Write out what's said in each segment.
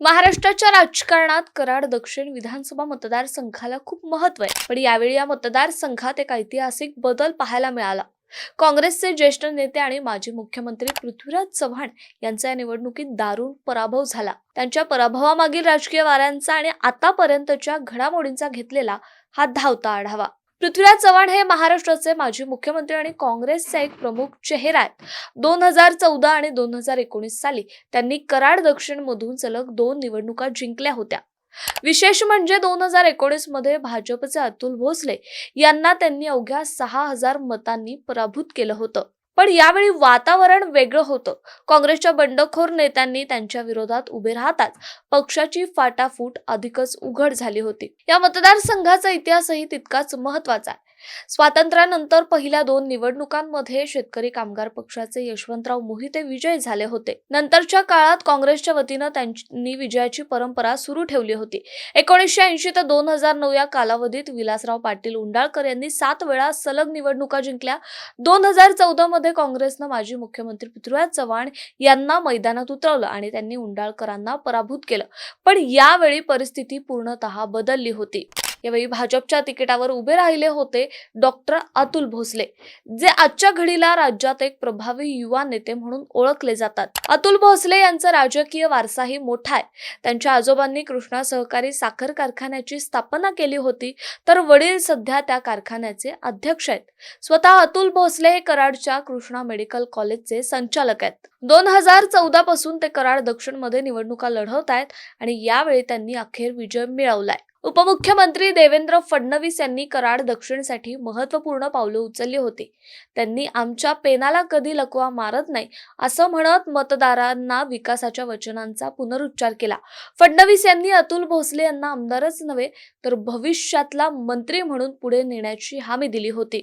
महाराष्ट्राच्या राजकारणात कराड दक्षिण विधानसभा मतदारसंघाला खूप महत्त्व आहे. पण यावेळी या मतदारसंघात एक ऐतिहासिक बदल पाहायला मिळाला. काँग्रेसचे ज्येष्ठ नेते आणि माजी मुख्यमंत्री पृथ्वीराज चव्हाण यांचा या निवडणुकीत दारुण पराभव झाला. त्यांच्या पराभवामागील राजकीय वाऱ्यांचा आणि आतापर्यंतच्या घडामोडींचा घेतलेला हा धावता आढावा. पृथ्वीराज चव्हाण हे महाराष्ट्राचे माजी मुख्यमंत्री आणि काँग्रेसचे एक प्रमुख चेहरा आहेत. दोन हजार चौदा आणि दोन हजार एकोणीस साली त्यांनी कराड दक्षिण मधून सलग दोन निवडणुका जिंकल्या होत्या. विशेष म्हणजे दोन हजार एकोणीसमध्ये भाजपचे अतुल भोसले यांना त्यांनी अवघ्या सहा हजार मतांनी पराभूत केलं होतं. पण यावेळी वातावरण वेगळं होतं. काँग्रेसच्या बंडखोर नेत्यांनी त्यांच्या विरोधात उभे राहताच पक्षाची फाटाफूट अधिकच उघड झाली होती. या मतदारसंघाचा इतिहासही तितकाच महत्त्वाचा आहे. स्वातंत्र्यानंतर पहिल्या दोन निवडणुकांमध्ये शेतकरी कामगार पक्षाचे यशवंतराव मोहिते विजयी झाले होते. नंतरच्या काळात काँग्रेसच्या वतीनं त्यांनी विजयाची परंपरा सुरू ठेवली होती. एकोणीसशे ऐंशी ते दोन हजार नऊ या कालावधीत विलासराव पाटील उंडाळकर यांनी सात वेळा सलग निवडणुका जिंकल्या. दोन हजार चौदा मध्ये काँग्रेसनं माजी मुख्यमंत्री पृथ्वीराज चव्हाण यांना मैदानात उतरवलं आणि त्यांनी उंडाळकरांना पराभूत केलं. पण यावेळी परिस्थिती पूर्णतः बदलली होती. यावेळी भाजपच्या तिकिटावर उभे राहिले होते डॉक्टर अतुल भोसले जे आजच्या घडीला राज्यात एक प्रभावी युवा नेते म्हणून ओळखले जातात. अतुल भोसले यांचा राजकीय वारसाही मोठा आहे. त्यांच्या आजोबांनी कृष्णा सहकारी साखर कारखान्याची स्थापना केली होती तर वडील सध्या त्या कारखान्याचे अध्यक्ष आहेत. स्वतः अतुल भोसले हे कराडच्या कृष्णा मेडिकल कॉलेजचे संचालक आहेत. दोन हजार चौदा पासून ते कराड दक्षिणमध्ये निवडणुका लढवत आहेत आणि यावेळी त्यांनी अखेर विजय मिळवलाय. उपमुख्यमंत्री देवेंद्र फडणवीस यांनी कराड दक्षिणसाठी महत्त्वपूर्ण पावलं उचलली होती. त्यांनी आमच्या पेनाला कधी लकवा मारत नाही असं म्हणत मतदारांना विकासाच्या वचनांचा पुनरुच्चार केला. फडणवीस यांनी अतुल भोसले यांना आमदारच नव्हे तर भविष्यातला मंत्री म्हणून पुढे नेण्याची हमी दिली होती.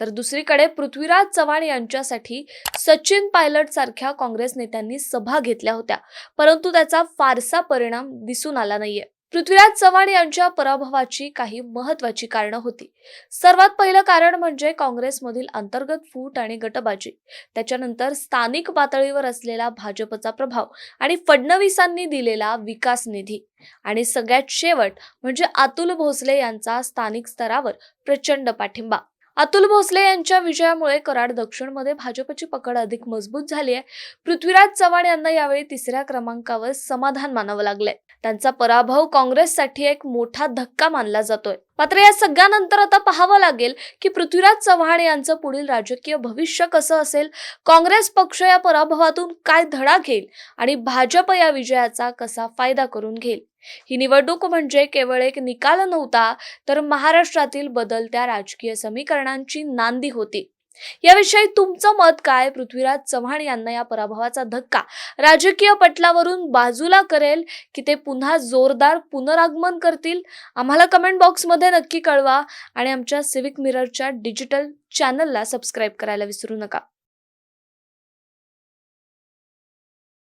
तर दुसरीकडे पृथ्वीराज चव्हाण यांच्यासाठी सचिन पायलट सारख्या काँग्रेस नेत्यांनी सभा घेतल्या होत्या परंतु त्याचा फारसा परिणाम दिसून आला नाहीये. पृथ्वीराज चव्हाण यांच्या पराभवाची काही महत्वाची कारणं होती. सर्वात पहिलं कारण म्हणजे काँग्रेसमधील अंतर्गत फूट आणि गटबाजी. त्याच्यानंतर स्थानिक पातळीवर असलेला भाजपचा प्रभाव आणि फडणवीसांनी दिलेला विकास निधी. आणि सगळ्यात शेवट म्हणजे अतुल भोसले यांचा स्थानिक स्तरावर प्रचंड पाठिंबा. अतुल भोसले यांच्या विजयामुळे कराड दक्षिणमध्ये भाजपची पकड अधिक मजबूत झाली आहे. पृथ्वीराज चव्हाण यांना यावेळी तिसऱ्या क्रमांकावर समाधान मानावं लागलंय. त्यांचा पराभव काँग्रेससाठी एक मोठा धक्का मानला जातोय. मात्र या सगळ्यानंतर आता पाहावं लागेल की पृथ्वीराज चव्हाण यांचं पुढील राजकीय भविष्य कसं असेल? काँग्रेस पक्ष या पराभवातून काय धडा घेईल? आणि भाजप या विजयाचा कसा फायदा करून घेईल? ही निवडणूक म्हणजे केवळ एक निकाल नव्हता तर महाराष्ट्रातील बदलत्या राजकीय समीकरणांची नांदी होती. याविषयी तुमचं मत काय? पृथ्वीराज चव्हाण यांना या पराभवाचा धक्का. राजकीय पटलावरून बाजूला करेल की ते पुन्हा जोरदार पुनरागमन करतील? आम्हाला कमेंट बॉक्समध्ये नक्की कळवा आणि आमच्या सिविक मिररच्या डिजिटल चॅनलला सबस्क्राईब करायला विसरू नका.